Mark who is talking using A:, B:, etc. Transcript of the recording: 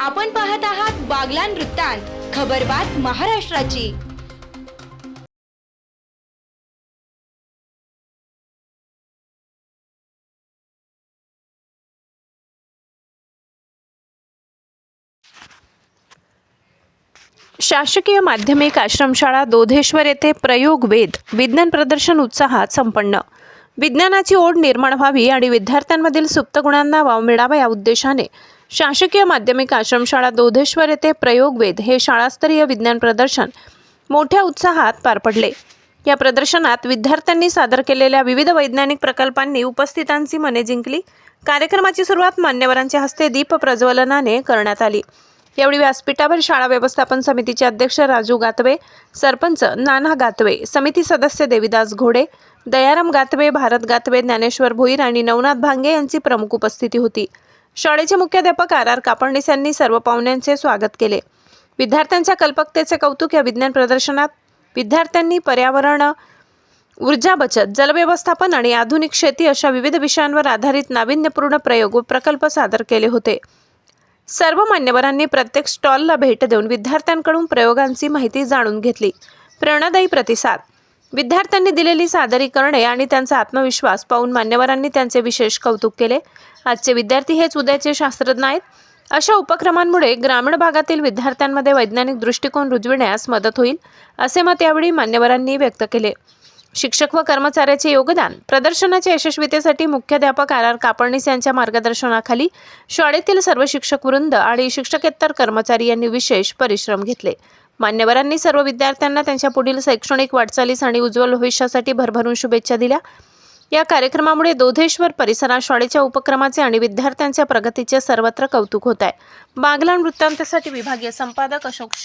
A: आपण पाहत आहात बागलान वृत्तांत खबरबात महाराष्ट्राची.
B: शासकीय माध्यमिक आश्रमशाळा दोधेश्वर येथे प्रयोग वेद विज्ञान प्रदर्शन उत्साहात संपन्न. विज्ञानाची ओढ निर्माण व्हावी आणि विद्यार्थ्यांमधील सुप्त गुणांना वाव मिळावा या उद्देशाने शासकीय माध्यमिक आश्रमशाळा दोधेश्वर येथे प्रयोगवेद हे शाळास्तरीय विज्ञान प्रदर्शन मोठ्या उत्साहात पार पडले. या प्रदर्शनात विद्यार्थ्यांनी सादर केलेल्या विविध वैज्ञानिक प्रकल्पांनी उपस्थितांची मने जिंकली. कार्यक्रमाची सुरुवात मान्यवरांच्या हस्ते दीप प्रज्वलनाने करण्यात आली. यावेळी व्यासपीठावर शाळा व्यवस्थापन समितीचे अध्यक्ष राजू गातवे सरपंच नाना गातवे समिती सदस्य देविदास घोडे दयाराम गातवे भारत गातवे ज्ञानेश्वर भोईर आणि नवनाथ भांगे यांची प्रमुख उपस्थिती होती. शाळेचे मुख्याध्यापक आर आर कापडणीस यांनी सर्व पाहुण्यांचे स्वागत केले. विद्यार्थ्यांच्या कल्पकतेचे कौतुक या विज्ञान प्रदर्शनात विद्यार्थ्यांनी पर्यावरण ऊर्जा बचत जलव्यवस्थापन आणि आधुनिक शेती अशा विविध विषयांवर आधारित नाविन्यपूर्ण प्रयोग व प्रकल्प सादर केले होते. सर्व मान्यवरांनी प्रत्येक स्टॉलला भेट देऊन विद्यार्थ्यांकडून प्रयोगांची माहिती जाणून घेतली. प्रेरणादायी प्रतिसाद विद्यार्थ्यांनी दिलेली सादरीकरणे आणि त्यांचा आत्मविश्वास पाहून मान्यवरांनी त्यांचे विशेष कौतुक केले. आजचे विद्यार्थी हेच उद्याचे शास्त्रज्ञ आहेत. अशा उपक्रमांमुळे ग्रामीण भागातील विद्यार्थ्यांमध्ये वैज्ञानिक दृष्टिकोन रुजविण्यास मदत होईल असे मत यावेळी मान्यवरांनी व्यक्त केले. शिक्षक व कर्मचाऱ्याचे योगदान प्रदर्शनाच्या यशस्वीतेसाठी मुख्याध्यापक आर आर कापडणीस यांच्या मार्गदर्शनाखाली शाळेतील सर्व शिक्षक वृंद आणि शिक्षकेतर कर्मचारी यांनी विशेष परिश्रम घेतले. मान्यवरांनी सर्व विद्यार्थ्यांना त्यांच्या पुढील शैक्षणिक वाटचालीस आणि उज्ज्वल भविष्यासाठी भरभरून शुभेच्छा दिल्या. या कार्यक्रमामुळे दोधेश्वर परिसरात शाळेच्या उपक्रमाचे आणि विद्यार्थ्यांच्या प्रगतीचे सर्वत्र कौतुक होत आहे. बागलान वृत्तांतासाठी विभागीय संपादक अशोक